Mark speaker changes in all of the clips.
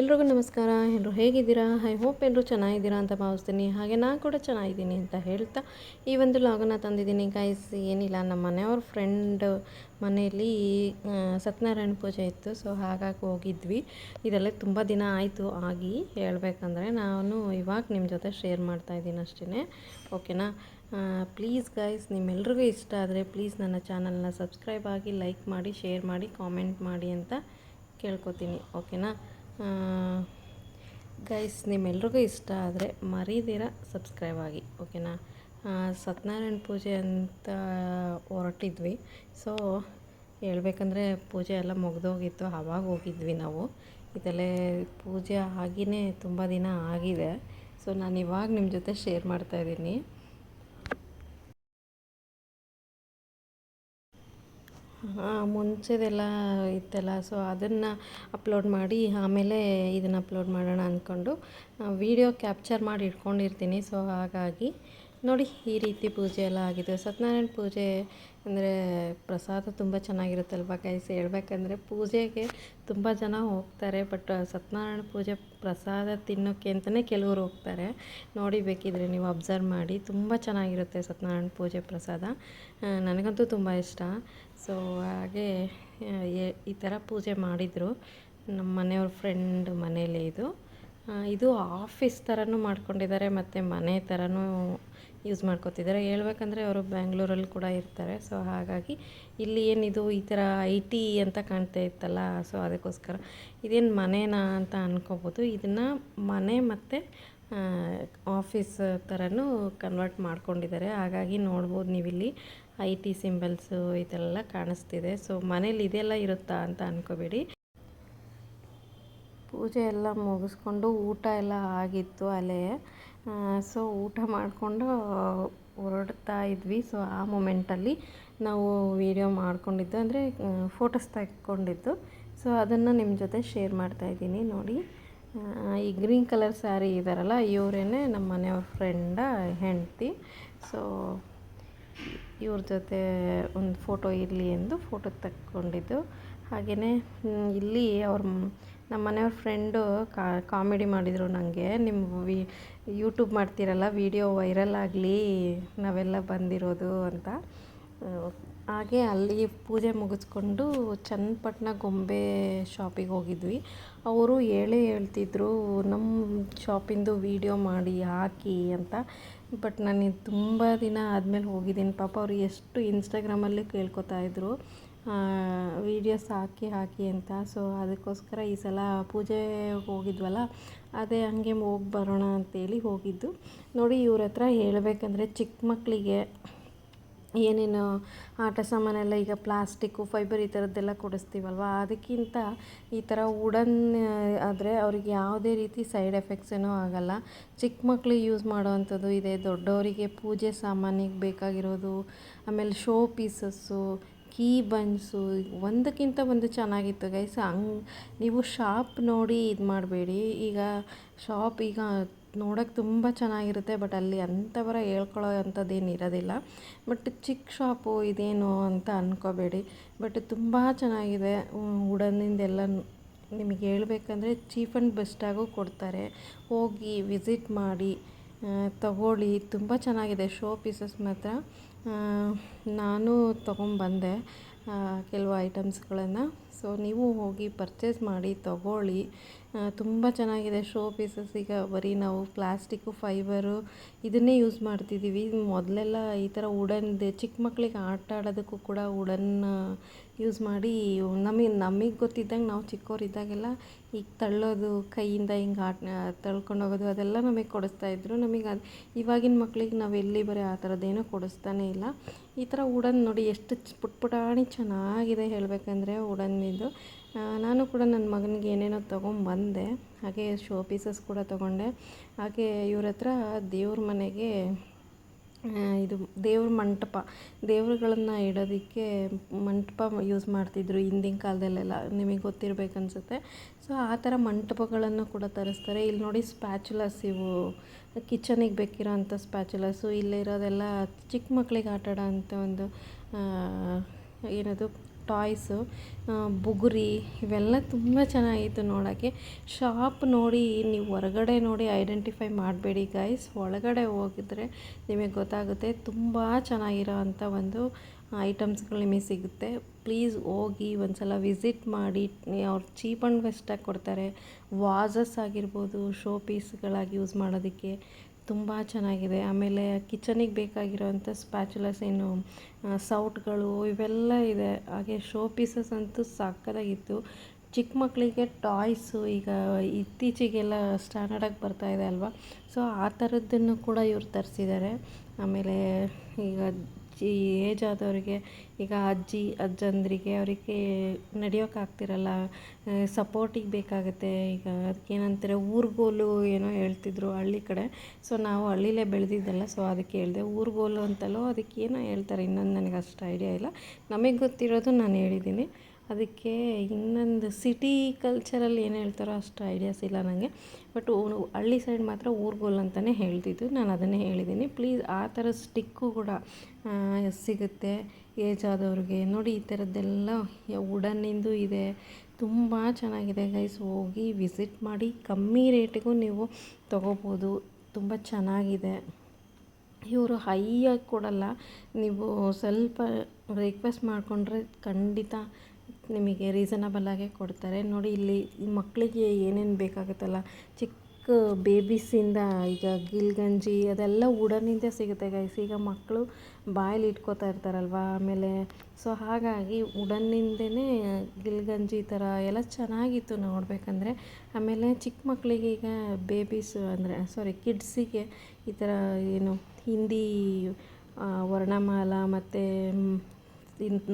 Speaker 1: ಎಲ್ರಿಗೂ ನಮಸ್ಕಾರ. ಎಲ್ಲರೂ ಹೇಗಿದ್ದೀರಾ? ಐ ಹೋಪ್ ಎಲ್ಲರೂ ಚೆನ್ನಾಗಿದ್ದೀರಾ ಅಂತ ಭಾವಿಸ್ತೀನಿ. ಹಾಗೆ ನಾನು ಕೂಡ ಚೆನ್ನಾಗಿದ್ದೀನಿ ಅಂತ ಹೇಳ್ತಾ ಈ ಒಂದು ಲಾಗನ್ನ ತಂದಿದ್ದೀನಿ. ಗೈಸ್ ಏನಿಲ್ಲ, ನಮ್ಮ ಮನೆಯವ್ರ ಫ್ರೆಂಡ್ ಮನೆಯಲ್ಲಿ ಸತ್ಯನಾರಾಯಣ ಪೂಜೆ ಇತ್ತು. ಸೊ ಹಾಗಾಗಿ ಹೋಗಿದ್ವಿ. ಇದೆಲ್ಲ ತುಂಬ ದಿನ ಆಯಿತು ಆಗಿ ಹೇಳಬೇಕಂದ್ರೆ ನಾನು ಇವಾಗ ನಿಮ್ಮ ಜೊತೆ ಶೇರ್ ಮಾಡ್ತಾ ಇದ್ದೀನಿ ಅಷ್ಟೇ ಓಕೆನಾ ಪ್ಲೀಸ್ ಗೈಸ್ ನಿಮ್ಮೆಲ್ರಿಗೂ ಇಷ್ಟ ಆದರೆ ಪ್ಲೀಸ್ ನನ್ನ ಚಾನಲ್ನ ಸಬ್ಸ್ಕ್ರೈಬ್ ಆಗಿ ಲೈಕ್ ಮಾಡಿ ಶೇರ್ ಮಾಡಿ ಕಾಮೆಂಟ್ ಮಾಡಿ ಅಂತ ಕೇಳ್ಕೊತೀನಿ. ಓಕೆನಾ ಗೈಸ್ ನಿಮ್ಮೆಲ್ರಿಗೂ ಇಷ್ಟ ಆದರೆ ಮರೀದಿರ ಸಬ್ಸ್ಕ್ರೈಬ್ ಆಗಿ ಓಕೆನಾ ಸತ್ಯನಾರಾಯಣ ಪೂಜೆ ಅಂತ ಹೊರಟಿದ್ವಿ. ಸೊ ಹೇಳ್ಬೇಕಂದ್ರೆ ಪೂಜೆ ಎಲ್ಲ ಮುಗ್ದೋಗಿತ್ತು ಆವಾಗ ಹೋಗಿದ್ವಿ ನಾವು. ಇದೆಲ್ಲ ಪೂಜೆ ಆಗಿನೇ ತುಂಬ ದಿನ ಆಗಿದೆ. ಸೊ ನಾನು ಇವಾಗ ನಿಮ್ಮ ಜೊತೆ ಶೇರ್ ಮಾಡ್ತಾಯಿದ್ದೀನಿ ಮುಂಚೆದೆಲ್ಲ ಇತ್ತಲ್ಲ ಸೊ ಅದನ್ನು ಅಪ್ಲೋಡ್ ಮಾಡಿ, ಆಮೇಲೆ ಇದನ್ನು ಅಪ್ಲೋಡ್ ಮಾಡೋಣ ಅಂದ್ಕೊಂಡು ವಿಡಿಯೋ ಕ್ಯಾಪ್ಚರ್ ಮಾಡಿ ಇಟ್ಕೊಂಡಿರ್ತೀನಿ ಸೊ ಹಾಗಾಗಿ. ನೋಡಿ, ಈ ರೀತಿ ಪೂಜೆ ಎಲ್ಲ ಆಗಿದೆ. ಸತ್ಯನಾರಾಯಣ ಪೂಜೆ ಅಂದರೆ ಪ್ರಸಾದ ತುಂಬ ಚೆನ್ನಾಗಿರುತ್ತಲ್ವ ಗೈಸ್ ಹೇಳ್ಬೇಕಂದ್ರೆ ಪೂಜೆಗೆ ತುಂಬ ಜನ ಹೋಗ್ತಾರೆ ಬಟ್ ಸತ್ಯನಾರಾಯಣ ಪೂಜೆ ಪ್ರಸಾದ ತಿನ್ನೋಕ್ಕೆ ಅಂತಲೇ ಕೆಲವರು ಹೋಗ್ತಾರೆ. ನೋಡಿ, ಬೇಕಿದ್ರೆ ನೀವು ಅಬ್ಸರ್ವ್ ಮಾಡಿ. ತುಂಬ ಚೆನ್ನಾಗಿರುತ್ತೆ ಸತ್ಯನಾರಾಯಣ ಪೂಜೆ ಪ್ರಸಾದ. ನನಗಂತೂ ತುಂಬ ಇಷ್ಟ. ಸೊ ಹಾಗೆ ಈ ಥರ ಪೂಜೆ ಮಾಡಿದರು. ನಮ್ಮ ಮನೆಯವ್ರ ಫ್ರೆಂಡ್ ಮನೇಲಿ ಇದು. ಇದು ಆಫೀಸ್ ಥರನೂ ಮಾಡ್ಕೊಂಡಿದ್ದಾರೆ, ಮತ್ತು ಮನೆ ಥರನೂ ಯೂಸ್ ಮಾಡ್ಕೊತಿದ್ದಾರೆ. ಹೇಳ್ಬೇಕಂದ್ರೆ ಅವರು ಬ್ಯಾಂಗ್ಳೂರಲ್ಲಿ ಕೂಡ ಇರ್ತಾರೆ. ಸೊ ಹಾಗಾಗಿ ಇಲ್ಲಿ ಏನಿದು, ಈ ಥರ ಐ ಟಿ ಅಂತ ಕಾಣ್ತಾ ಇತ್ತಲ್ಲ ಸೊ ಅದಕ್ಕೋಸ್ಕರ. ಇದೇನು ಮನೇನಾ ಅಂತ ಅನ್ಕೋಬೋದು. ಇದನ್ನು ಮನೆ ಮತ್ತು ಆಫೀಸ್ ಥರನೂ ಕನ್ವರ್ಟ್ ಮಾಡ್ಕೊಂಡಿದ್ದಾರೆ. ಹಾಗಾಗಿ ನೋಡ್ಬೋದು ನೀವಿಲ್ಲಿ. ಐ ಟಿ ಸಿಂಬಲ್ಸು ಇದೆಲ್ಲ ಕಾಣಿಸ್ತಿದೆ. ಸೊ, ಮನೇಲಿ ಇದೆಲ್ಲ ಇರುತ್ತಾ ಅಂತ ಅನ್ಕೋಬೇಡಿ. ಪೂಜೆ ಎಲ್ಲ ಮುಗಿಸ್ಕೊಂಡು ಊಟ ಎಲ್ಲ ಆಗಿತ್ತು ಅಲ್ಲೇ. ಸೊ, ಊಟ ಮಾಡಿಕೊಂಡು ಹೊರಡ್ತಾ ಇದ್ವಿ. ಸೊ, ಆ ಮೂಮೆಂಟಲ್ಲಿ ನಾವು ವಿಡಿಯೋ ಮಾಡಿಕೊಂಡಿದ್ದು. ಅಂದರೆ ಫೋಟೋಸ್ ತೆಕ್ಕೊಂಡಿದ್ದು. ಸೊ, ಅದನ್ನು ನಿಮ್ಮ ಜೊತೆ ಶೇರ್ ಮಾಡ್ತಾ ಇದ್ದೀನಿ. ನೋಡಿ. ಈ ಗ್ರೀನ್ ಕಲರ್ ಸ್ಯಾರಿ ಇದ್ದಾರಲ್ಲ ಇವರೇನೆ ನಮ್ಮ ಮನೆಯವ್ರ ಫ್ರೆಂಡ ಹೆಂಡ್ತಿ. ಸೊ ಇವ್ರ ಜೊತೆ ಒಂದು ಫೋಟೋ ಇರಲಿ ಎಂದು ಫೋಟೋ ತಕ್ಕೊಂಡಿದ್ದು. ಹಾಗೆಯೇ ಇಲ್ಲಿ ಅವ್ರ ನಮ್ಮ ಮನೆಯವ್ರ ಫ್ರೆಂಡು ಕಾಮಿಡಿ ಮಾಡಿದರು ನನಗೆ ನಿಮ್ಮ ವಿ, ಯೂಟ್ಯೂಬ್ ಮಾಡ್ತೀರಲ್ಲ, ವಿಡಿಯೋ ವೈರಲ್ ಆಗಲಿ, ನಾವೆಲ್ಲ ಬಂದಿರೋದು ಅಂತ. ಹಾಗೆ ಅಲ್ಲಿ ಪೂಜೆ ಮುಗಿಸ್ಕೊಂಡು ಚನ್ನಪಟ್ಟಣ ಗೊಂಬೆ ಶಾಪಿಗೆ ಹೋಗಿದ್ವಿ. ಅವರು ಹೇಳೇ ಹೇಳ್ತಿದ್ರು ನಮ್ಮ ಶಾಪಿಂದು ವಿಡಿಯೋ ಮಾಡಿ, ಹಾಕಿ ಅಂತ. ಬಟ್ ನಾನು ತುಂಬ ದಿನ ಆದಮೇಲೆ ಹೋಗಿದ್ದೀನಿ. ಪಾಪ ಅವರು ಎಷ್ಟು ಇನ್ಸ್ಟಾಗ್ರಾಮಲ್ಲಿ ಕೇಳ್ಕೊತಾ ಇದ್ರು ವೀಡಿಯೋಸ್ ಹಾಕಿ ಹಾಕಿ ಅಂತ. ಸೊ, ಅದಕ್ಕೋಸ್ಕರ ಈ ಸಲ ಪೂಜೆ ಹೋಗಿದ್ವಲ್ಲ, ಅದೇ ಹಂಗೆ ಹೋಗಿ ಬರೋಣ ಅಂತೇಳಿ ಹೋಗಿದ್ದು. ನೋಡಿ ಇವ್ರ ಹತ್ರ ಹೇಳಬೇಕಂದ್ರೆ ಚಿಕ್ಕ ಮಕ್ಕಳಿಗೆ ಏನೇನು ಆಟ ಸಾಮಾನೆಲ್ಲ ಈಗ ಪ್ಲಾಸ್ಟಿಕ್ಕು, ಫೈಬರ್ ಈ ಥರದ್ದೆಲ್ಲ ಕೊಡಿಸ್ತೀವಲ್ವ? ಅದಕ್ಕಿಂತ ಈ ಥರ ವುಡನ್, ಆದರೆ ಅವ್ರಿಗೆ ಯಾವುದೇ ರೀತಿ ಸೈಡ್ ಎಫೆಕ್ಟ್ಸ್ ಏನೂ ಆಗಲ್ಲ. ಚಿಕ್ಕ ಮಕ್ಕಳು ಯೂಸ್ ಮಾಡುವಂಥದ್ದು ಇದೆ, ದೊಡ್ಡವರಿಗೆ ಪೂಜೆ ಸಾಮಾನಿಗೆ ಬೇಕಾಗಿರೋದು, ಆಮೇಲೆ ಶೋ ಪೀಸಸ್ಸು, ಕೀ ಬನ್ಸು, ಒಂದಕ್ಕಿಂತ ಒಂದು ಚೆನ್ನಾಗಿತ್ತು ಗೈಸ್. ಹಂಗೆ ನೀವು ಶಾಪ್ ನೋಡಿ ಇದು ಮಾಡಬೇಡಿ ಈಗ ಶಾಪ್ ಈಗ ನೋಡೋಕೆ ತುಂಬ ಚೆನ್ನಾಗಿರುತ್ತೆ, ಬಟ್ ಅಲ್ಲಿ ಅಂಥವರ ಹೇಳ್ಕೊಳ್ಳೋ ಅಂಥದ್ದೇನು ಇರೋದಿಲ್ಲ. ಬಟ್ ಚಿಕ್ಕ ಶಾಪು ಇದೇನು ಅಂತ ಅಂದ್ಕೋಬೇಡಿ ಬಟ್ ತುಂಬ ಚೆನ್ನಾಗಿದೆ ವುಡನ್ನಿಂದೆಲ್ಲ ನಿಮಗೆ ಹೇಳಬೇಕಂದ್ರೆ ಚೀಪ್ ಆ್ಯಂಡ್ ಬೆಸ್ಟಾಗೂ ಕೊಡ್ತಾರೆ. ಹೋಗಿ ವಿಸಿಟ್ ಮಾಡಿ ತಗೊಳ್ಳಿ, ತುಂಬ ಚೆನ್ನಾಗಿದೆ ಶೋ ಪೀಸಸ್ ಮಾತ್ರ. ನಾನು ತೊಗೊಂಬಂದೆ ಕೆಲವು ಐಟಮ್ಸ್ಗಳನ್ನು. ಸೊ, ನೀವು ಹೋಗಿ ಪರ್ಚೇಸ್ ಮಾಡಿ, ತಗೊಳ್ಳಿ. ತುಂಬ ಚೆನ್ನಾಗಿದೆ ಶೋ ಪೀಸಸ್. ಈಗ ಬರೀ ನಾವು ಪ್ಲಾಸ್ಟಿಕ್ಕು, ಫೈಬರು ಇದನ್ನೇ ಯೂಸ್ ಮಾಡ್ತಿದ್ದೀವಿ. ಮೊದಲೆಲ್ಲ ಈ ಥರ ಉಡನ್ದು ಚಿಕ್ಕ ಮಕ್ಕಳಿಗೆ ಆಟ ಆಡೋದಕ್ಕೂ ಕೂಡ ವುಡನ್ ಯೂಸ್ ಮಾಡಿ ನಮಗೆ ನಮಗೆ ಗೊತ್ತಿದ್ದಂಗೆ ನಾವು ಚಿಕ್ಕವರಿದ್ದಾಗೆಲ್ಲ ಈಗ ತಳ್ಳೋದು, ಕೈಯಿಂದ ಹಿಂಗೆ ಆಟ ತಳ್ಕೊಂಡು ಹೋಗೋದು ಅದೆಲ್ಲ ನಮಗೆ ಕೊಡಿಸ್ತಾ ಇದ್ರು. ನಮಗೆ ಅದು, ಇವಾಗಿನ ಮಕ್ಕಳಿಗೆ ನಾವು ಎಲ್ಲಿ ಬರೀ ಆ ಥರದ್ದೇನೂ ಕೊಡಿಸ್ತಾನೇ ಇಲ್ಲ. ಈ ಥರ ಉಡನ್ ನೋಡಿ ಎಷ್ಟು ಪುಟ್ ಪುಟಾಣಿ ಚೆನ್ನಾಗಿದೆ ಹೇಳಬೇಕಂದ್ರೆ ವುಡನ್ನಿದು ನಾನು ಕೂಡ ನನ್ನ ಮಗನಿಗೆ ಏನೇನೋ ತೊಗೊಂಬಂದೆ, ಹಾಗೆ ಶೋ ಪೀಸಸ್ ಕೂಡ ತೊಗೊಂಡೆ. ಹಾಗೆ ಇವ್ರ ಹತ್ರ ದೇವ್ರ ಮನೆಗೆ ಇದು ದೇವ್ರ ಮಂಟಪ, ದೇವ್ರುಗಳನ್ನು ಇಡೋದಕ್ಕೆ ಮಂಟಪ ಯೂಸ್ ಮಾಡ್ತಿದ್ರು ಹಿಂದಿನ ಕಾಲದಲ್ಲೆಲ್ಲ. ನಿಮಗೆ ಗೊತ್ತಿರ್ಬೇಕು ಅನಿಸುತ್ತೆ. ಸೊ ಆ ಥರ ಮಂಟಪಗಳನ್ನು ಕೂಡ ತರಿಸ್ತಾರೆ. ಇಲ್ಲಿ ನೋಡಿ ಸ್ಪ್ಯಾಚುಲಸ್ ಇವು. ಕಿಚನಿಗೆ ಬೇಕಿರೋ ಅಂಥ ಸ್ಪ್ಯಾಚುಲಸ್ಸು ಇಲ್ಲಿರೋದೆಲ್ಲ ಚಿಕ್ಕ ಮಕ್ಕಳಿಗೆ ಆಟ ಆಡೋ ಅಂಥ ಒಂದು ಏನದು ಟಾಯ್ಸು ಬುಗುರಿ ಇವೆಲ್ಲ ತುಂಬ ಚೆನ್ನಾಗಿತ್ತು ನೋಡೋಕ್ಕೆ. ಶಾಪ್ ನೋಡಿ, ನೀವು ಹೊರಗಡೆ ನೋಡಿ ಐಡೆಂಟಿಫೈ ಮಾಡಬೇಡಿ ಗೈಸ್. ಒಳಗಡೆ ಹೋಗಿದ್ರೆ ನಿಮಗೆ ಗೊತ್ತಾಗುತ್ತೆ ತುಂಬ ಚೆನ್ನಾಗಿರೋ ಅಂಥ ಒಂದು ಐಟಮ್ಸ್ಗಳು ನಿಮಗೆ ಸಿಗುತ್ತೆ. ಪ್ಲೀಸ್ ಹೋಗಿ ಒಂದು ಸಲ ವಿಸಿಟ್ ಮಾಡಿ. ಅವ್ರು ಚೀಪ್ ಆ್ಯಂಡ್ ಬೆಸ್ಟಾಗಿ ಕೊಡ್ತಾರೆ. ವಾಸಸ್ ಆಗಿರ್ಬೋದು ಶೋ ಪೀಸ್ಗಳಾಗಿ ಯೂಸ್ ಮಾಡೋದಕ್ಕೆ. ತುಂಬ ಚೆನ್ನಾಗಿದೆ. ಆಮೇಲೆ ಕಿಚನಿಗೆ ಬೇಕಾಗಿರೋವಂಥ ಸ್ಪ್ಯಾಚುಲಸ್ ಏನು ಸೌಟ್ಗಳು ಇವೆಲ್ಲ ಇದೆ. ಹಾಗೆ ಶೋ ಪೀಸಸ್ ಅಂತೂ ಸಕ್ಕತ್ತಾಗಿತ್ತು ಚಿಕ್ಕ ಮಕ್ಕಳಿಗೆ ಟಾಯ್ಸು ಈಗ ಇತ್ತೀಚೆಗೆಲ್ಲ ಸ್ಟ್ಯಾಂಡರ್ಡಾಗಿ ಬರ್ತಾ ಇದೆ ಅಲ್ವಾ? ಸೊ ಆ ಥರದ್ದನ್ನು ಕೂಡ ಇವ್ರು ತರಿಸಿದ್ದಾರೆ. ಆಮೇಲೆ ಈಗ ಈ ಏಜ್ ಆದವರಿಗೆ ಈಗ ಅಜ್ಜಿ, ಅಜ್ಜಂದ್ರಿಗೆ ಅವರಿಗೆ ನಡೆಯೋಕ್ಕಾಗ್ತಿರಲ್ಲ ಸಪೋರ್ಟಿಗೆ ಬೇಕಾಗುತ್ತೆ. ಈಗ ಅದಕ್ಕೇನಂತಾರೆ ಊರುಗೋಲು ಏನೋ ಹೇಳ್ತಿದ್ರು ಹಳ್ಳಿ ಕಡೆ. ಸೊ ನಾವು ಹಳ್ಳಿಲೇ ಬೆಳೆದಿದ್ದಲ್ಲ, ಸೊ ಅದಕ್ಕೆ ಹೇಳಿದೆ. ಊರುಗೋಲು ಅಂತಲೋ ಅದಕ್ಕೇನೋ ಹೇಳ್ತಾರೆ. ಇನ್ನೊಂದು ನನಗೆ ಅಷ್ಟು ಐಡಿಯಾ ಇಲ್ಲ. ನಮಗೆ ಗೊತ್ತಿರೋದು ನಾನು ಹೇಳಿದ್ದೀನಿ. ಅದಕ್ಕೆ ಇನ್ನೊಂದು ಸಿಟಿ ಕಲ್ಚರಲ್ಲಿ ಏನು ಹೇಳ್ತಾರೋ ಅಷ್ಟು ಐಡಿಯಾಸ್ ಇಲ್ಲ ನನಗೆ ಬಟ್ ಹಳ್ಳಿ ಸೈಡ್ ಮಾತ್ರ ಊರ್ಗೋಲ್ ಅಂತಲೇ ಹೇಳ್ತಿದ್ದು ನಾನು ಅದನ್ನೇ ಹೇಳಿದ್ದೀನಿ ಪ್ಲೀಸ್ ಆ ಥರ ಸ್ಟಿಕ್ಕು ಕೂಡ ಸಿಗುತ್ತೆ. ಏಜ್ ಆದವ್ರಿಗೆ. ನೋಡಿ, ಈ ಥರದ್ದೆಲ್ಲ ವುಡನ್ನಿಂದು ಇದೆ. ತುಂಬ ಚೆನ್ನಾಗಿದೆ ಗೈಸ್ ಹೋಗಿ ವಿಸಿಟ್ ಮಾಡಿ, ಕಮ್ಮಿ ರೇಟಿಗೂ ನೀವು ತೊಗೋಬೋದು. ತುಂಬ ಚೆನ್ನಾಗಿದೆ. ಇವರು ಹೈಯಾಗಿ ಕೊಡಲ್ಲ. ನೀವು ಸ್ವಲ್ಪ ರಿಕ್ವೆಸ್ಟ್ ಮಾಡಿಕೊಂಡ್ರೆ ಖಂಡಿತ ನಿಮಗೆ ರೀಸನಬಲಾಗೆ ಕೊಡ್ತಾರೆ. ನೋಡಿ ಇಲ್ಲಿ ಮಕ್ಕಳಿಗೆ ಏನೇನು ಬೇಕಾಗುತ್ತಲ್ಲ, ಚಿಕ್ಕ ಬೇಬೀಸಿಂದ ಈಗ ಗಿಲ್ಗಂಜಿ ಅದೆಲ್ಲ ಉಡನಿಂದ ಸಿಗುತ್ತೆ ಗೈಸ್ ಈಗ ಮಕ್ಕಳು ಬಾಯಲ್ಲಿ ಇಟ್ಕೋತಾ ಇರ್ತಾರಲ್ವ, ಆಮೇಲೆ ಸೊ ಹಾಗಾಗಿ ಉಡನ್ನಿಂದನೇ ಗಿಲ್ಗಂಜಿ ಥರ ಎಲ್ಲ ಚೆನ್ನಾಗಿತ್ತು ನೋಡಬೇಕಂದ್ರೆ. ಆಮೇಲೆ ಚಿಕ್ಕ ಮಕ್ಕಳಿಗೆ ಈಗ ಬೇಬೀಸು ಅಂದರೆ ಸಾರಿ ಕಿಡ್ಸಿಗೆ ಈ ಥರ ಏನು ಹಿಂದಿ ವರ್ಣಮಾಲ ಮತ್ತು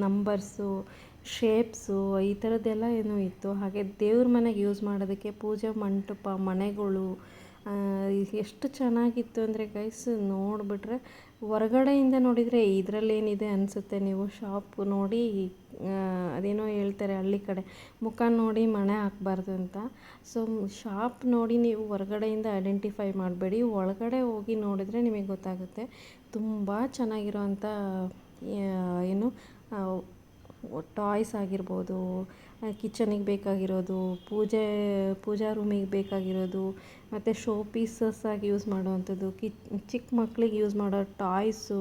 Speaker 1: ನಂಬರ್ಸು ಶೇಪ್ಸು, ಈ ಥರದ್ದೆಲ್ಲ ಏನು ಇತ್ತು. ಹಾಗೆ ದೇವ್ರ ಮನೆಗೆ ಯೂಸ್ ಮಾಡೋದಕ್ಕೆ ಪೂಜೆ ಮಂಟಪ, ಮನೆಗಳು ಎಷ್ಟು ಚೆನ್ನಾಗಿತ್ತು ಅಂದರೆ ಗೈಸ್ ನೋಡಿಬಿಟ್ರೆ ಹೊರಗಡೆಯಿಂದ ನೋಡಿದರೆ ಇದರಲ್ಲೇನಿದೆ ಅನಿಸುತ್ತೆ. ನೀವು ಶಾಪ್ ನೋಡಿ ಅದೇನೋ ಹೇಳ್ತಾರೆ ಹಳ್ಳಿ ಕಡೆ, ಮುಖ ನೋಡಿ ಮನೆ ಹಾಕ್ಬಾರ್ದು ಅಂತ. ಸೊ ಶಾಪ್ ನೋಡಿ ನೀವು ಹೊರಗಡೆಯಿಂದ ಐಡೆಂಟಿಫೈ ಮಾಡಬೇಡಿ. ಒಳಗಡೆ ಹೋಗಿ ನೋಡಿದರೆ ನಿಮಗೆ ಗೊತ್ತಾಗುತ್ತೆ. ತುಂಬ ಚೆನ್ನಾಗಿರೋವಂಥ ಏನು ಟಾಯ್ಸ್ ಆಗಿರ್ಬೋದು ಕಿಚನಿಗೆ ಬೇಕಾಗಿರೋದು, ಪೂಜೆ, ಪೂಜಾ ರೂಮಿಗೆ ಬೇಕಾಗಿರೋದು, ಮತ್ತು ಶೋ ಪೀಸಸ್ ಆಗಿ ಯೂಸ್ ಮಾಡುವಂಥದ್ದು ಕಿ ಚಿಕ್ಕ ಮಕ್ಕಳಿಗೆ ಯೂಸ್ ಮಾಡೋ ಟಾಯ್ಸು,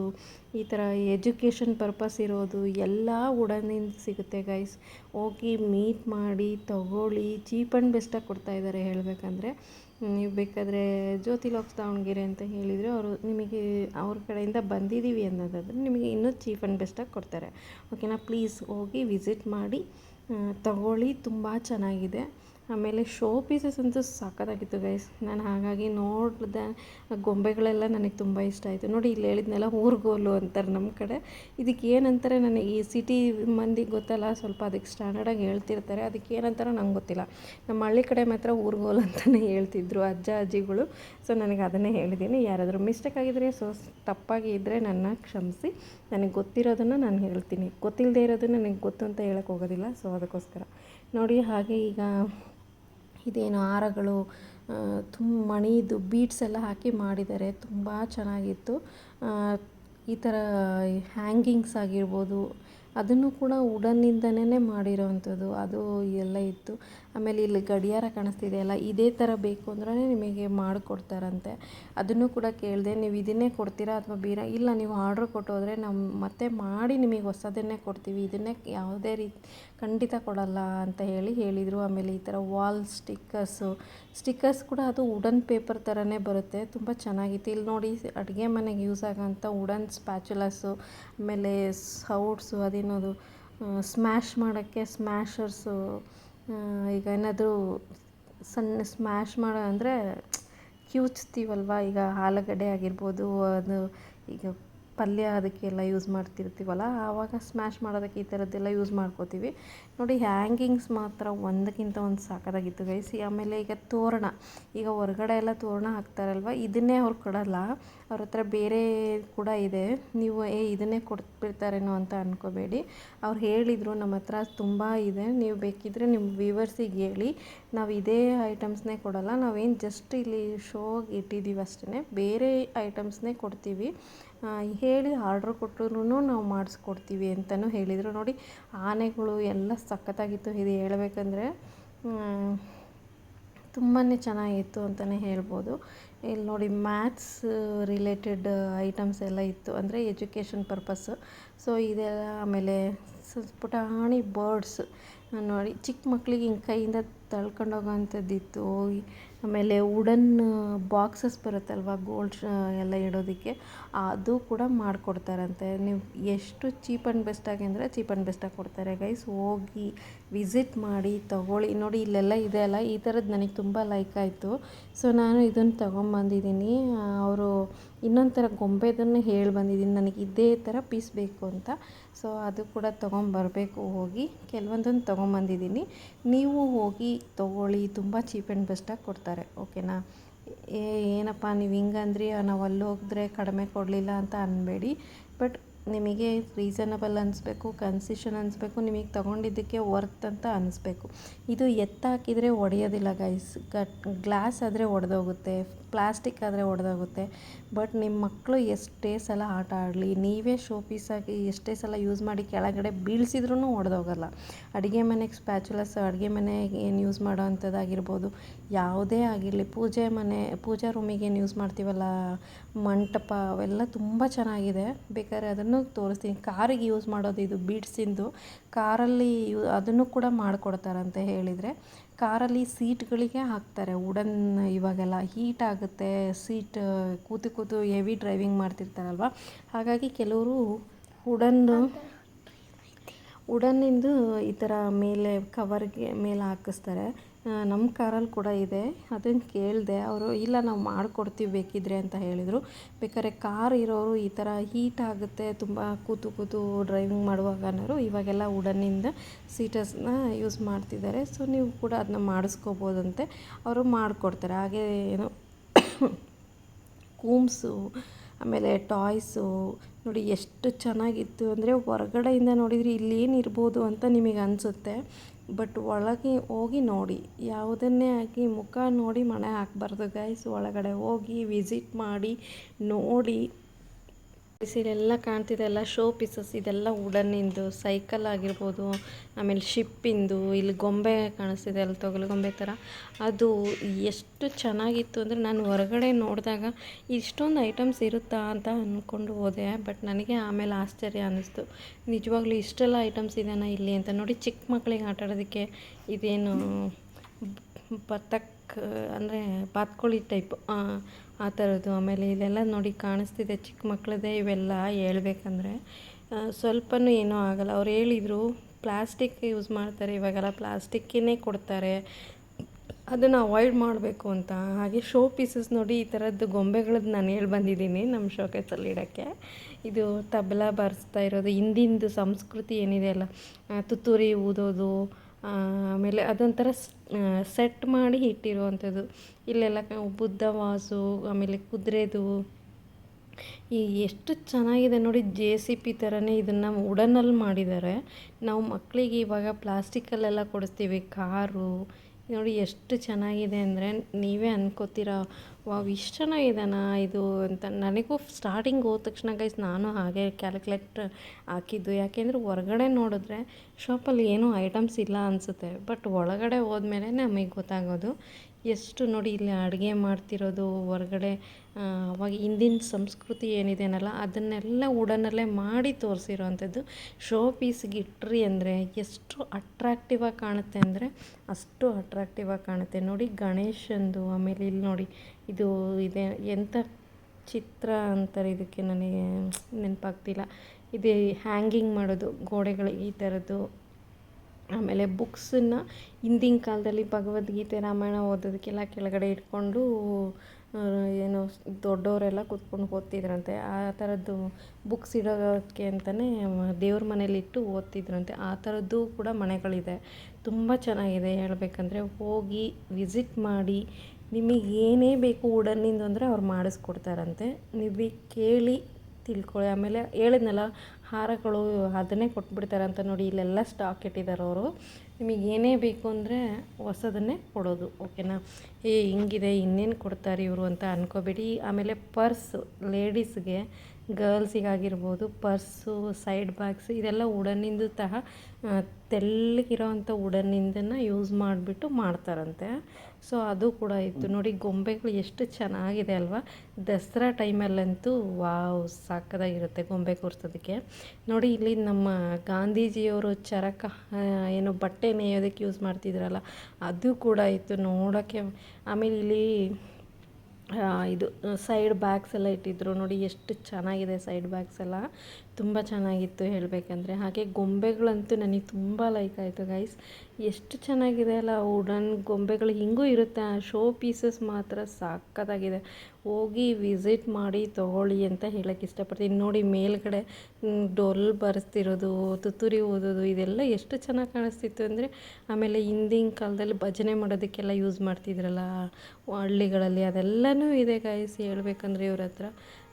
Speaker 1: ಈ ಥರ ಎಜುಕೇಷನ್ ಪರ್ಪಸ್ ಇರೋದು ಎಲ್ಲ ವುಡನ್ನಿಂದ ಸಿಗುತ್ತೆ ಗೈಸ್. ಹೋಗಿ ಮೀಟ್ ಮಾಡಿ, ತಗೊಳ್ಳಿ, ಚೀಪ್ ಆ್ಯಂಡ್ ಬೆಸ್ಟಾಗಿ ಕೊಡ್ತಾಯಿದ್ದಾರೆ ಹೇಳಬೇಕಂದ್ರೆ. ನೀವು ಬೇಕಾದರೆ ಜ್ಯೋತಿ ಲಾಕ್ಸ್ ದಾವಣಗೆರೆ ಅಂತ ಹೇಳಿದರೆ ಅವರು ನಿಮಗೆ ಅವ್ರ ಕಡೆಯಿಂದ ಬಂದಿದ್ದೀವಿ ಅನ್ನೋದಾದರೆ ನಿಮಗೆ ಇನ್ನೂ ಚೀಫ್ ಆ್ಯಂಡ್ ಬೆಸ್ಟಾಗಿ ಕೊಡ್ತಾರೆ. ಓಕೆನಾ ಪ್ಲೀಸ್ ಹೋಗಿ ವಿಸಿಟ್ ಮಾಡಿ ತಗೊಳ್ಳಿ, ತುಂಬ ಚೆನ್ನಾಗಿದೆ. ಆಮೇಲೆ ಶೋ ಪೀಸಸ್ ಅಂತೂ ಸಖತ್ತಾಗಿತ್ತು ಗೈಸ್ ನಾನು ಹಾಗಾಗಿ ನೋಡಿದೆ ಗೊಂಬೆಗಳೆಲ್ಲ ನನಗೆ ತುಂಬ ಇಷ್ಟ ಆಯಿತು. ನೋಡಿ ಇಲ್ಲಿ ಹೇಳಿದ್ನೆಲ್ಲ ಊರ್ಗೋಲು ಅಂತಾರೆ ನಮ್ಮ ಕಡೆ. ಇದಕ್ಕೆ ಏನಂತಾರೆ ನನಗೆ ಈ ಸಿಟಿ ಮಂದಿಗೆ ಗೊತ್ತಲ್ಲ, ಸ್ವಲ್ಪ ಅದಕ್ಕೆ ಸ್ಟ್ಯಾಂಡರ್ಡಾಗಿ ಹೇಳ್ತಿರ್ತಾರೆ. ಅದಕ್ಕೆ ಏನಂತಾರೋ ನಂಗೆ ಗೊತ್ತಿಲ್ಲ. ನಮ್ಮ ಹಳ್ಳಿ ಕಡೆ ಮಾತ್ರ ಊರ್ಗೋಲು ಅಂತಲೇ ಹೇಳ್ತಿದ್ರು ಅಜ್ಜ, ಅಜ್ಜಿಗಳು. ಸೊ ನನಗೆ ಅದನ್ನೇ ಹೇಳಿದ್ದೀನಿ ಯಾರಾದರೂ ಮಿಸ್ಟೇಕ್ ಆಗಿದ್ರೆ ಸೊ ತಪ್ಪಾಗಿ ಇದ್ದರೆ ನನ್ನ ಕ್ಷಮಿಸಿ. ನನಗೆ ಗೊತ್ತಿರೋದನ್ನು ನಾನು ಹೇಳ್ತೀನಿ. ಗೊತ್ತಿಲ್ಲದೆ ಇರೋದನ್ನು ನನಗೆ ಗೊತ್ತು ಅಂತ ಹೇಳೋಕ್ಕೆ ಹೋಗೋದಿಲ್ಲ. ಸೊ ಅದಕ್ಕೋಸ್ಕರ. ನೋಡಿ ಹಾಗೆ ಈಗ ಇದೇನು ಹಾರಗಳು ತುಂಬ ಮಣಿದು ಬೀಡ್ಸ್ ಎಲ್ಲ ಹಾಕಿ ಮಾಡಿದ್ದಾರೆ. ತುಂಬ ಚೆನ್ನಾಗಿತ್ತು. ಈ ಥರ ಹ್ಯಾಂಗಿಂಗ್ಸ್ ಆಗಿರ್ಬೋದು ಅದನ್ನು ಕೂಡ ವುಡನ್ನಿಂದನೇ ಮಾಡಿರೋವಂಥದ್ದು. ಅದು ಎಲ್ಲ ಇತ್ತು. ಆಮೇಲೆ ಇಲ್ಲಿ ಗಡಿಯಾರ ಕಾಣಿಸ್ತಿದೆಯಲ್ಲ, ಇದೇ ಥರ ಬೇಕು ಅಂದ್ರೆ ನಿಮಗೆ ಮಾಡಿಕೊಡ್ತಾರಂತೆ. ಅದನ್ನು ಕೂಡ ಕೇಳಿದೆ, ನೀವು ಇದನ್ನೇ ಕೊಡ್ತೀರಾ ಅಥವಾ ಬೀರ? ಇಲ್ಲ, ನೀವು ಆರ್ಡ್ರ್ ಕೊಟ್ಟೋದ್ರೆ ನಾವು ಮತ್ತೆ ಮಾಡಿ ನಿಮಗೆ ಹೊಸದನ್ನೇ ಕೊಡ್ತೀವಿ. ಇದನ್ನೇ ಯಾವುದೇ ರೀತಿ, ಖಂಡಿತ ಕೊಡಲ್ಲ ಅಂತ ಹೇಳಿ ಹೇಳಿದರು. ಆಮೇಲೆ ಈ ಥರ ವಾಲ್ ಸ್ಟಿಕ್ಕರ್ಸು, ಸ್ಟಿಕ್ಕರ್ಸ್ ಕೂಡ ಅದು ವುಡನ್ ಪೇಪರ್ ಥರನೇ ಬರುತ್ತೆ. ತುಂಬ ಚೆನ್ನಾಗಿತ್ತು. ಇಲ್ಲಿ ನೋಡಿ, ಅಡುಗೆ ಮನೆಗೆ ಯೂಸ್ ಆಗೋಂಥ ವುಡನ್ ಸ್ಪ್ಯಾಚುಲಸ್ಸು, ಆಮೇಲೆ ಸೌಟ್ಸು ಅದೇನೋದು ಸ್ಮ್ಯಾಶ್ ಮಾಡೋಕ್ಕೆ ಸ್ಮ್ಯಾಷರ್ಸು ಈಗ ಏನಾದರೂ ಸಣ್ಣ ಸ್ಮ್ಯಾಶ್ ಮಾಡೋ ಅಂದರೆ ಕಿವುಚ್ತೀವಲ್ವ ಈಗ ಆಲೂಗಡ್ಡೆ ಆಗಿರ್ಬೋದು, ಅದು ಈಗ ಪಲ್ಯ ಅದಕ್ಕೆಲ್ಲ ಯೂಸ್ ಮಾಡ್ತಿರ್ತೀವಲ್ಲ, ಆವಾಗ ಸ್ಮ್ಯಾಶ್ ಮಾಡೋದಕ್ಕೆ ಈ ಥರದ್ದೆಲ್ಲ ಯೂಸ್ ಮಾಡ್ಕೋತೀವಿ. ನೋಡಿ ಹ್ಯಾಂಗಿಂಗ್ಸ್ ಮಾತ್ರ ಒಂದಕ್ಕಿಂತ ಒಂದು ಸಾಕಾಗಿತ್ತು ಗೈಸಿ ಆಮೇಲೆ ಈಗ ತೋರಣ. ಈಗ ಹೊರಗಡೆ ಎಲ್ಲ ತೋರಣ ಹಾಕ್ತಾರಲ್ವ? ಇದನ್ನೇ ಅವ್ರು ಕೊಡಲ್ಲ. ಅವ್ರ ಹತ್ರ ಬೇರೆ ಕೂಡ ಇದೆ. ನೀವು, ಏ, ಇದನ್ನೇ ಕೊಟ್ಬಿಡ್ತಾರೇನೋ ಅಂತ ಅಂದ್ಕೋಬೇಡಿ ಅವ್ರು ಹೇಳಿದರು, ನಮ್ಮ ಹತ್ರ ತುಂಬ ಇದೆ. ನೀವು ಬೇಕಿದ್ದರೆ ನಿಮ್ಮ ವ್ಯೂವರ್ಸಿಗೆ ಹೇಳಿ. ನಾವು ಇದೇ ಐಟಮ್ಸ್ನೇ ಕೊಡಲ್ಲ. ನಾವೇನು ಜಸ್ಟ್ ಇಲ್ಲಿ ಶೋಗೆ ಇಟ್ಟಿದ್ದೀವಿ ಅಷ್ಟೇ ಬೇರೆ ಐಟಮ್ಸ್ನೇ ಕೊಡ್ತೀವಿ. ಹೇಳಿ ಆರ್ಡ್ರ್ ಕೊಟ್ಟರು ನಾವು ಮಾಡಿಸ್ಕೊಡ್ತೀವಿ ಅಂತಲೂ ಹೇಳಿದರು. ನೋಡಿ, ಆನೆಗಳು ಎಲ್ಲ ಸಖತ್ತಾಗಿತ್ತು. ಇದು ಹೇಳಬೇಕಂದ್ರೆ ತುಂಬಾ ಚೆನ್ನಾಗಿತ್ತು ಅಂತಲೇ ಹೇಳ್ಬೋದು. ಇಲ್ಲಿ ನೋಡಿ ಮ್ಯಾಥ್ಸ್ ರಿಲೇಟೆಡ್ ಐಟಮ್ಸ್ ಎಲ್ಲ ಇತ್ತು. ಅಂದರೆ ಎಜುಕೇಷನ್ ಪರ್ಪಸ್ಸು ಸೊ ಇದೆಲ್ಲ ಆಮೇಲೆ ಪುಟಾಣಿ ಬರ್ಡ್ಸ್ ನೋಡಿ, ಚಿಕ್ಕ ಮಕ್ಕಳಿಗೆ ಹಿಂಗೆ ಕೈಯಿಂದ ತಳ್ಕೊಂಡು ಹೋಗೋವಂಥದ್ದಿತ್ತು ಆಮೇಲೆ ವುಡನ್ ಬಾಕ್ಸಸ್ ಬರುತ್ತಲ್ವ ಗೋಲ್ಡ್ ಎಲ್ಲ ಇಡೋದಕ್ಕೆ, ಅದು ಕೂಡ ಮಾಡಿಕೊಡ್ತಾರಂತೆ. ನೀವು ಎಷ್ಟು ಚೀಪ್ ಆ್ಯಂಡ್ ಬೆಸ್ಟಾಗಿ ಅಂದರೆ ಚೀಪ್ ಆ್ಯಂಡ್ ಬೆಸ್ಟಾಗಿ ಕೊಡ್ತಾರೆ. ಗೈಸ್ ಹೋಗಿ ವಿಸಿಟ್ ಮಾಡಿ, ತೊಗೊಳ್ಳಿ. ನೋಡಿ, ಇಲ್ಲೆಲ್ಲ ಇದೆ ಅಲ್ಲ, ಈ ಥರದ್ದು ನನಗೆ ತುಂಬ ಲೈಕ್ ಆಯಿತು. ಸೊ ನಾನು ಇದನ್ನು ತೊಗೊಂಬಂದಿದ್ದೀನಿ. ಅವರು ಇನ್ನೊಂದು ಥರ ಗೊಂಬೆದನ್ನು ಹೇಳಿ ಬಂದಿದ್ದೀನಿ. ನನಗೆ ಇದೇ ಥರ ಪೀಸ್ ಬೇಕು ಅಂತ. ಸೊ ಅದು ಕೂಡ ತೊಗೊಂಬರ್ಬೇಕು ಹೋಗಿ. ಕೆಲವೊಂದನ್ನು ತೊಗೊಂಬಂದಿದ್ದೀನಿ. ನೀವು ಹೋಗಿ ತೊಗೊಳ್ಳಿ, ತುಂಬ ಚೀಪ್ ಆ್ಯಂಡ್ ಬೆಸ್ಟಾಗಿ ಕೊಡ್ತಾರೆ ಓಕೆನಾ ಏ, ಏನಪ್ಪ ನೀವು ಹಿಂಗಂದ್ರಿ, ನಾವು ಅಲ್ಲಿ ಹೋಗಿದ್ರೆ ಕಡಿಮೆ ಕೊಡಲಿಲ್ಲ ಅಂತ ಅನ್ಬೇಡಿ ಬಟ್ ನಿಮಗೆ ರೀಸನಬಲ್ ಅನಿಸ್ಬೇಕು ಕನ್ಸಿಷನ್ ಅನಿಸ್ಬೇಕು, ನಿಮಗೆ ತೊಗೊಂಡಿದ್ದಕ್ಕೆ ವರ್ತ್ ಅಂತ ಅನಿಸ್ಬೇಕು. ಇದು ಎತ್ತಾಕಿದರೆ ಒಡೆಯೋದಿಲ್ಲ ಗೈಸ್ ಗಟ್ ಗ್ಲಾಸ್ ಆದರೆ ಒಡೆದೋಗುತ್ತೆ ಪ್ಲಾಸ್ಟಿಕ್ ಆದರೆ ಒಡೆದೋಗುತ್ತೆ. ಬಟ್ ನಿಮ್ಮ ಮಕ್ಕಳು ಎಷ್ಟೇ ಸಲ ಆಟ ಆಡಲಿ, ನೀವೇ ಶೋ ಪೀಸಾಗಿ ಎಷ್ಟೇ ಸಲ ಯೂಸ್ ಮಾಡಿ ಕೆಳಗಡೆ ಬೀಳಿಸಿದ್ರೂ ಒಡೆದೋಗಲ್ಲ. ಅಡುಗೆ ಮನೆಗೆ ಸ್ಪ್ಯಾಚುಲಸ್ ಅಡುಗೆ ಮನೆಗೆ ಏನು ಯೂಸ್ ಮಾಡೋ ಅಂಥದ್ದಾಗಿರ್ಬೋದು. ಯಾವುದೇ ಆಗಿರಲಿ, ಪೂಜೆ ಮನೆ, ಪೂಜಾ ರೂಮಿಗೆ ಏನು ಯೂಸ್ ಮಾಡ್ತೀವಲ್ಲ, ಮಂಟಪ ಅವೆಲ್ಲ ತುಂಬ ಚೆನ್ನಾಗಿದೆ. ಬೇಕಾದ್ರೆ ಅದನ್ನು ತೋರಿಸ್ತೀನಿ. ಕಾರಿಗೆ ಯೂಸ್ ಮಾಡೋದು ಇದು ಬೀಡ್ಸಿಂದು. ಕಾರಲ್ಲಿ ಯೂ, ಅದನ್ನು ಕೂಡ ಮಾಡಿಕೊಡ್ತಾರಂತೆ ಹೇಳಿದರೆ. ಕಾರಲ್ಲಿ ಸೀಟ್ಗಳಿಗೆ ಹಾಕ್ತಾರೆ. ವುಡನ್ ಇವಾಗೆಲ್ಲ ಹೀಟ್ ಆಗುತ್ತೆ, ಸೀಟ್ ಕೂತು ಕೂತು ಹೆವಿ ಡ್ರೈವಿಂಗ್ ಮಾಡ್ತಿರ್ತಾರಲ್ವ? ಹಾಗಾಗಿ ಕೆಲವರು ವುಡನ್ನು ವುಡನ್ನಿಂದು ಈ ಥರ ಮೇಲೆ ಕವರ್ಗೆ ಮೇಲೆ ಹಾಕಿಸ್ತಾರೆ. ನಮ್ಮ ಕಾರಲ್ಲಿ ಕೂಡ ಇದೆ. ಅದನ್ನು ಕೇಳಿದೆ ಅವರು, ಇಲ್ಲ, ನಾವು ಮಾಡಿಕೊಡ್ತೀವಿ ಬೇಕಿದ್ರೆ ಅಂತ ಹೇಳಿದರು. ಬೇಕಾದ್ರೆ ಕಾರ್ ಇರೋರು ಈ ಥರ ಹೀಟ್ ಆಗುತ್ತೆ, ತುಂಬ ಕೂತು ಕೂತು ಡ್ರೈವಿಂಗ್ ಮಾಡುವಾಗನಾದ್ರು ಇವಾಗೆಲ್ಲ ವುಡನ್ನಿಂದ ಸೀಟರ್ಸ್ನ ಯೂಸ್ ಮಾಡ್ತಿದ್ದಾರೆ. ಸೊ ನೀವು ಕೂಡ ಅದನ್ನ ಮಾಡಿಸ್ಕೋಬೋದಂತೆ. ಅವರು ಮಾಡಿಕೊಡ್ತಾರೆ. ಹಾಗೆ ಏನು ಕೂಮ್ಸು, ಆಮೇಲೆ ಟಾಯ್ಸು, ನೋಡಿ ಎಷ್ಟು ಚೆನ್ನಾಗಿತ್ತು. ಅಂದರೆ ಹೊರಗಡೆಯಿಂದ ನೋಡಿದರೆ ಇಲ್ಲೇನಿರ್ಬೋದು ಅಂತ ನಿಮಗೆ ಅನಿಸುತ್ತೆ. ಬಟ್ ಒಳಗೆ ಹೋಗಿ ನೋಡಿ. ಯಾವುದನ್ನೇ ಹಾಕಿ ಮುಖ ನೋಡಿ ಮಣೆ ಹಾಕ್ಬಾರ್ದು ಗೈಸ್ ಒಳಗಡೆ ಹೋಗಿ ವಿಸಿಟ್ ಮಾಡಿ ನೋಡಿ. ಇಲ್ಲೆಲ್ಲ ಕಾಣ್ತಿದೆ, ಎಲ್ಲ ಶೋ ಪೀಸಸ್ ಇದೆಲ್ಲ ವುಡನ್ನಿಂದು ಸೈಕಲ್ ಆಗಿರ್ಬೋದು, ಆಮೇಲೆ ಶಿಪ್ಪಿಂದು ಇಲ್ಲಿ ಗೊಂಬೆ ಕಾಣಿಸ್ತಿದೆ, ಅಲ್ಲಿ ತೊಗಲು ಗೊಂಬೆ ಥರ ಅದು ಎಷ್ಟು ಚೆನ್ನಾಗಿತ್ತು ಅಂದರೆ ನಾನು ಹೊರಗಡೆ ನೋಡಿದಾಗ ಇಷ್ಟೊಂದು ಐಟಮ್ಸ್ ಇರುತ್ತಾ ಅಂತ ಅಂದ್ಕೊಂಡು ಹೋದೆ ಬಟ್ ನನಗೆ ಆಮೇಲೆ ಆಶ್ಚರ್ಯ ಅನ್ನಿಸ್ತು. ನಿಜವಾಗ್ಲೂ ಇಷ್ಟೆಲ್ಲ ಐಟಮ್ಸ್ ಇದೆಯಾ ಇಲ್ಲಿ ಅಂತ ನೋಡಿ ಚಿಕ್ಕ ಮಕ್ಕಳಿಗೆ ಆಟ ಆಡೋದಕ್ಕೆ ಇದೇನು ಬತ್ತಕ್ಕೆ ಅಂದರೆ ಬಾತ್ಕೋಳಿ ಟೈಪ್ ಆ ಥರದ್ದು. ಆಮೇಲೆ ಇಲ್ಲೆಲ್ಲ ನೋಡಿ ಕಾಣಿಸ್ತಿದೆ ಚಿಕ್ಕ ಮಕ್ಕಳದೇ ಇವೆಲ್ಲ ಹೇಳ್ಬೇಕಂದ್ರೆ ಸ್ವಲ್ಪನೂ ಏನೂ ಆಗಲ್ಲ. ಅವ್ರು ಹೇಳಿದರು, ಪ್ಲಾಸ್ಟಿಕ್ ಯೂಸ್ ಮಾಡ್ತಾರೆ, ಇವಾಗೆಲ್ಲ ಪ್ಲಾಸ್ಟಿಕ್ಕೇ ಕೊಡ್ತಾರೆ. ಅದನ್ನು ಅವಾಯ್ಡ್ ಮಾಡಬೇಕು ಅಂತ. ಹಾಗೆ ಶೋ ಪೀಸಸ್ ನೋಡಿ ಈ ಥರದ್ದು ಗೊಂಬೆಗಳದ್ದು ನಾನು ಹೇಳಿ ಬಂದಿದ್ದೀನಿ ನಮ್ಮ ಶೋಕೇಸಲ್ಲಿ ಇಡೋಕ್ಕೆ. ಇದು ತಬಲ ಬಾರಿಸ್ತಾ ಇರೋದು ಹಿಂದಿಂದು ಸಂಸ್ಕೃತಿ ಏನಿದೆ ಅಲ್ಲ ತುತ್ತೂರಿ ಊದೋದು ಆಮೇಲೆ ಅದೊಂಥರ ಸೆಟ್ ಮಾಡಿ ಇಟ್ಟಿರುವಂಥದ್ದು. ಇಲ್ಲೆಲ್ಲ ಬುದ್ಧ ವಾಸು, ಆಮೇಲೆ ಕುದುರೆದು. ಈ ಎಷ್ಟು ಚೆನ್ನಾಗಿದೆ ನೋಡಿ ಜೆ ಸಿ ಪಿ ಥರನೇ ಇದನ್ನು ವುಡನಲ್ಲಿ ಮಾಡಿದ್ದಾರೆ. ನಾವು ಮಕ್ಕಳಿಗೆ ಇವಾಗ ಪ್ಲಾಸ್ಟಿಕಲ್ಲೆಲ್ಲ ಕೊಡಿಸ್ತೀವಿ. ಕಾರು ನೋಡಿ, ಎಷ್ಟು ಚೆನ್ನಾಗಿದೆ ಅಂದರೆ ನೀವೇ ಅನ್ಕೋತೀರ, ವಾವ್, ಇಷ್ಟು ಚೆನ್ನಾಗಿದೆನಾ ಇದು? ಅಂತ. ನನಗೂ ಸ್ಟಾರ್ಟಿಂಗ್ ಹೋದ ತಕ್ಷಣ ಗೈಸ್ ನಾನು ಹಾಗೆ ಕ್ಯಾಲ್ಕುಲೇಟ್ ಹಾಕಿದ್ದು. ಯಾಕೆಂದರೆ ಹೊರಗಡೆ ನೋಡಿದ್ರೆ ಶಾಪಲ್ಲಿ ಏನೂ ಐಟಮ್ಸ್ ಇಲ್ಲ ಅನಿಸುತ್ತೆ. ಬಟ್ ಒಳಗಡೆ ಹೋದ್ಮೇಲೆ ನಮಗೆ ಗೊತ್ತಾಗೋದು ಎಷ್ಟು ನೋಡಿ ಇಲ್ಲಿ ಅಡುಗೆ ಮಾಡ್ತಿರೋದು ಹೊರ್ಗಡೆ ಅವಾಗ ಹಿಂದಿನ ಸಂಸ್ಕೃತಿ ಏನಿದೆಯಲ್ಲ ಅದನ್ನೆಲ್ಲ ವುಡನಲ್ಲೇ ಮಾಡಿ ತೋರಿಸಿರೋವಂಥದ್ದು ಶೋ ಪೀಸ್ಗೆ ಇಟ್ರಿ ಅಂದರೆ ಎಷ್ಟು ಅಟ್ರಾಕ್ಟಿವ್ ಆಗಿ ಕಾಣುತ್ತೆ ಅಂದರೆ ಅಷ್ಟು ಅಟ್ರಾಕ್ಟಿವ್ ಆಗಿ ಕಾಣುತ್ತೆ. ನೋಡಿ ಗಣೇಶಂದು, ಆಮೇಲೆ ಇಲ್ಲಿ ನೋಡಿ ಇದು ಇದೆ ಎಂಥ ಚಿತ್ರ ಅಂತಾರೆ ಇದಕ್ಕೆ ನನಗೆ ನೆನಪಾಗ್ತಿಲ್ಲ. ಇದೇ ಹ್ಯಾಂಗಿಂಗ್ ಮಾಡೋದು, ಗೋಡೆಗಳು ಈ ಥರದ್ದು. ಆಮೇಲೆ ಬುಕ್ಸನ್ನು ಹಿಂದಿನ ಕಾಲದಲ್ಲಿ ಭಗವದ್ಗೀತೆ ರಾಮಾಯಣ ಓದೋದಕ್ಕೆಲ್ಲ ಕೆಳಗಡೆ ಇಟ್ಕೊಂಡು ಏನು ದೊಡ್ಡವರೆಲ್ಲ ಕೂತ್ಕೊಂಡು ಓದ್ತಿದ್ರಂತೆ. ಆ ಥರದ್ದು ಬುಕ್ಸ್ ಇಡೋಕ್ಕೆ ಅಂತಲೇ ದೇವ್ರ ಮನೇಲಿಟ್ಟು ಓದ್ತಿದ್ರಂತೆ. ಆ ಥರದ್ದು ಕೂಡ ಮನೆಗಳಿದೆ. ತುಂಬ ಚೆನ್ನಾಗಿದೆ ಹೇಳಬೇಕಂದ್ರೆ ಹೋಗಿ ವಿಸಿಟ್ ಮಾಡಿ ನಿಮಗೆ ಏನೇ ಬೇಕು ಉಡನ್ನಿಂದ ಅಂದರೆ ಅವ್ರು ಮಾಡಿಸ್ಕೊಡ್ತಾರಂತೆ. ನೀವು ಕೇಳಿ ತಿಳ್ಕೊಳ್ಳಿ. ಆಮೇಲೆ ಹೇಳಿದ್ನಲ್ಲ, ಹಾರಗಳು ಅದನ್ನೇ ಕೊಟ್ಬಿಡ್ತಾರೆ ಅಂತ ನೋಡಿ ಇಲ್ಲೆಲ್ಲ ಸ್ಟಾಕ್ ಇಟ್ಟಿದ್ದಾರೆ ಅವರು. ನಿಮಗೆ ಏನೇ ಬೇಕು ಅಂದರೆ ಹೊಸದನ್ನೇ ಕೊಡೋದು ಓಕೆನಾ ಏ, ಹಿಂಗಿದೆ, ಇನ್ನೇನು ಕೊಡ್ತಾರೆ ಇವರು ಅಂತ ಅನ್ಕೋಬೇಡಿ. ಆಮೇಲೆ ಪರ್ಸ್ ಲೇಡೀಸ್ಗೆ ಗರ್ಲ್ಸಿಗಾಗಿರ್ಬೋದು ಪರ್ಸು ಸೈಡ್ ಬ್ಯಾಗ್ಸ್ ಇದೆಲ್ಲ ವುಡನ್ನಿಂದು ಆ, ತೆಳ್ಳಗಿರೋವಂಥ ವುಡನ್ನಿಂದನ್ನು ಯೂಸ್ ಮಾಡಿಬಿಟ್ಟು ಮಾಡ್ತಾರಂತೆ. ಸೊ ಅದು ಕೂಡ ಇತ್ತು. ನೋಡಿ ಗೊಂಬೆಗಳು ಎಷ್ಟು ಚೆನ್ನಾಗಿದೆ ಅಲ್ವಾ? ದಸರಾ ಟೈಮಲ್ಲಂತೂ ವಾವ್ ಸಾಕದಾಗಿರುತ್ತೆ ಗೊಂಬೆ ಕೂರ್ಸೋದಕ್ಕೆ. ನೋಡಿ ಇಲ್ಲಿ ನಮ್ಮ ಗಾಂಧೀಜಿಯವರು ಚರಕ ಏನು ಬಟ್ಟೆ ನೇಯೋದಕ್ಕೆ ಯೂಸ್ ಮಾಡ್ತಿದ್ರಲ್ಲ ಅದು ಕೂಡ ಇತ್ತು ನೋಡೋಕ್ಕೆ. ಆಮೇಲೆ ಇಲ್ಲಿ ಇದು ಸೈಡ್ ಬ್ಯಾಗ್ಸ್ ಎಲ್ಲ ಇಟ್ಟಿದ್ರು. ನೋಡಿ ಎಷ್ಟು ಚೆನ್ನಾಗಿದೆ ಸೈಡ್ ಬ್ಯಾಗ್ಸ್ ಎಲ್ಲ. ತುಂಬ ಚೆನ್ನಾಗಿತ್ತು ಹೇಳಬೇಕಂದ್ರೆ. ಹಾಗೆ ಗೊಂಬೆಗಳಂತೂ ನನಗೆ ತುಂಬ ಲೈಕ್ ಆಯಿತು ಗೈಸ್ ಎಷ್ಟು ಚೆನ್ನಾಗಿದೆ ಅಲ್ಲ ವುಡನ್ ಗೊಂಬೆಗಳು ಹಿಂಗೂ ಇರುತ್ತೆ, ಆ ಶೋ ಪೀಸಸ್ ಮಾತ್ರ ಸಾಕತ್ತಾಗಿದೆ ಹೋಗಿ ವಿಸಿಟ್ ಮಾಡಿ, ತೊಗೊಳ್ಳಿ ಅಂತ ಹೇಳೋಕ್ಕೆ ಇಷ್ಟಪಡ್ತೀನಿ. ನೋಡಿ ಮೇಲ್ಗಡೆ ಡೊಲ್ ಬರೆಸ್ತಿರೋದು, ತುತ್ತೂರಿ ಓದೋದು, ಇದೆಲ್ಲ ಎಷ್ಟು ಚೆನ್ನಾಗಿ ಕಾಣಿಸ್ತಿತ್ತು ಅಂದರೆ, ಆಮೇಲೆ ಹಿಂದಿನ ಕಾಲದಲ್ಲಿ ಭಜನೆ ಮಾಡೋದಕ್ಕೆಲ್ಲ ಯೂಸ್ ಮಾಡ್ತಿದ್ರಲ್ಲ, ಹಳ್ಳಿಗಳಲ್ಲಿ ಅದೆಲ್ಲನೂ ಇದೆ ಗೈಸ್ ಹೇಳ್ಬೇಕಂದ್ರೆ ಇವ್ರ ಹತ್ರ.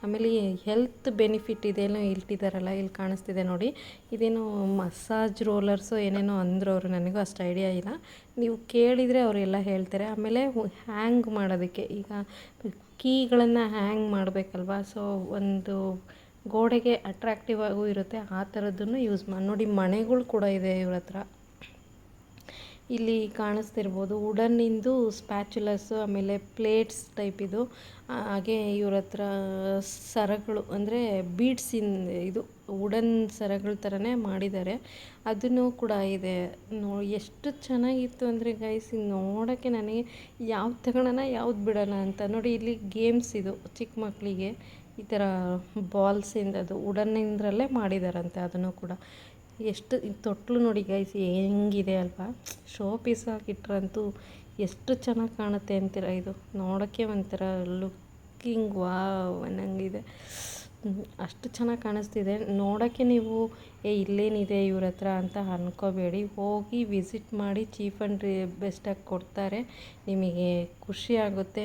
Speaker 1: ಆಮೇಲೆ ಹೆಲ್ತ್ ಬೆನಿಫಿಟ್ ಇದೇನೋ ಇಟ್ಟಿದ್ದಾರಲ್ಲ ಇಲ್ಲಿ ಕಾಣಿಸ್ತಿದೆ ನೋಡಿ. ಇದೇನು ಮಸಾಜ್ ರೋಲರ್ಸು ಏನೇನೋ ಅಂದರು ಅವರು, ನನಗೂ ಅಷ್ಟು ಐಡಿಯಾ ಇಲ್ಲ. ನೀವು ಕೇಳಿದರೆ ಅವರೆಲ್ಲ ಹೇಳ್ತಾರೆ. ಆಮೇಲೆ ಹ್ಯಾಂಗ್ ಮಾಡೋದಕ್ಕೆ, ಈಗ ಕೀಗಳನ್ನು ಹ್ಯಾಂಗ್ ಮಾಡಬೇಕಲ್ವಾ? ಸೊ ಒಂದು ಗೋಡೆಗೆ ಅಟ್ರಾಕ್ಟಿವ್ ಆಗೂ ಇರುತ್ತೆ, ಆ ಥರದ್ದನ್ನು ಯೂಸ್ ಮಾಡಿ ನೋಡಿ ಮಣೆಗಳು ಕೂಡ ಇದೆ ಇವ್ರ ಹತ್ರ. ಇಲ್ಲಿ ಕಾಣಿಸ್ತಿರ್ಬೋದು. ವುಡನ್ನಿಂದು ಸ್ಪ್ಯಾಚುಲಸ್, ಆಮೇಲೆ ಪ್ಲೇಟ್ಸ್ ಟೈಪ್ ಇದು. ಹಾಗೆ ಇವ್ರ ಹತ್ರ ಸರಗಳು, ಅಂದರೆ ಬೀಡ್ಸಿನ ಇದು ವುಡನ್ ಸರಗಳ ಥರನೇ ಮಾಡಿದ್ದಾರೆ. ಅದನ್ನು ಕೂಡ ಇದೆ. ನೋ, ಎಷ್ಟು ಚೆನ್ನಾಗಿತ್ತು ಅಂದರೆ ಗೈಸ್ ನೋಡೋಕ್ಕೆ ನನಗೆ ಯಾವ್ದು ತಗೊಳ್ಳೋಣ ಯಾವ್ದು ಬಿಡೋಣ ಅಂತ. ನೋಡಿ, ಇಲ್ಲಿ ಗೇಮ್ಸ್ ಇದು, ಚಿಕ್ಕ ಮಕ್ಕಳಿಗೆ ಈ ಥರ ಬಾಲ್ಸಿಂದ ಅದು ವುಡನ್ನಿಂದರಲ್ಲೇ ಮಾಡಿದಾರಂತೆ ಅದನ್ನು ಕೂಡ. ಎಷ್ಟು ತೊಟ್ಲು ನೋಡಿ ಗೈಸ್ ಹೆಂಗಿದೆ ಅಲ್ವಾ? ಶೋ ಪೀಸ್ ಹಾಕಿಟ್ರಂತೂ ಎಷ್ಟು ಚೆನ್ನಾಗಿ ಕಾಣುತ್ತೆ ಅಂತೀರ ಇದು? ನೋಡೋಕ್ಕೆ ಒಂಥರ ಲುಕ್ಕಿಂಗ್ ವಾವ್ ಅನ್ನಂಗಿದೆ. ಅಷ್ಟು ಚೆನ್ನಾಗಿ ಕಾಣಿಸ್ತಿದೆ. ನೋಡೋಕ್ಕೆ ನೀವು, ಏ, ಇಲ್ಲೇನಿದೆ ಇವ್ರ ಹತ್ರ ಅಂತ ಅಂದ್ಕೋಬೇಡಿ ಹೋಗಿ ವಿಸಿಟ್ ಮಾಡಿ ಚೀಪ್ ಆ್ಯಂಡ್ ಬೆಸ್ಟಾಗಿ ಕೊಡ್ತಾರೆ. ನಿಮಗೆ ಖುಷಿ ಆಗುತ್ತೆ.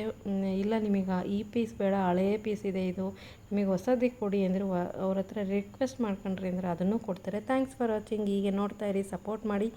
Speaker 1: ಇಲ್ಲ, ನಿಮಗೆ ಈ ಪೀಸ್ ಬೇಡ, ಹಳೇ ಪೀಸ್ ಇದೆ ಇದು. ನಿಮಗೆ ಹೊಸದಿಗೆ ಕೊಡಿ ಅಂದರೆ ಅವ್ರ ಹತ್ರ ರಿಕ್ವೆಸ್ಟ್ ಮಾಡ್ಕೊಂಡ್ರಿ ಅಂದರೆ, ಅದನ್ನು ಕೊಡ್ತಾರೆ. Thanks for watching. ಹೀಗೆ ನೋಡ್ತಾ ಇರಿ, ಸಪೋರ್ಟ್ ಮಾಡಿ.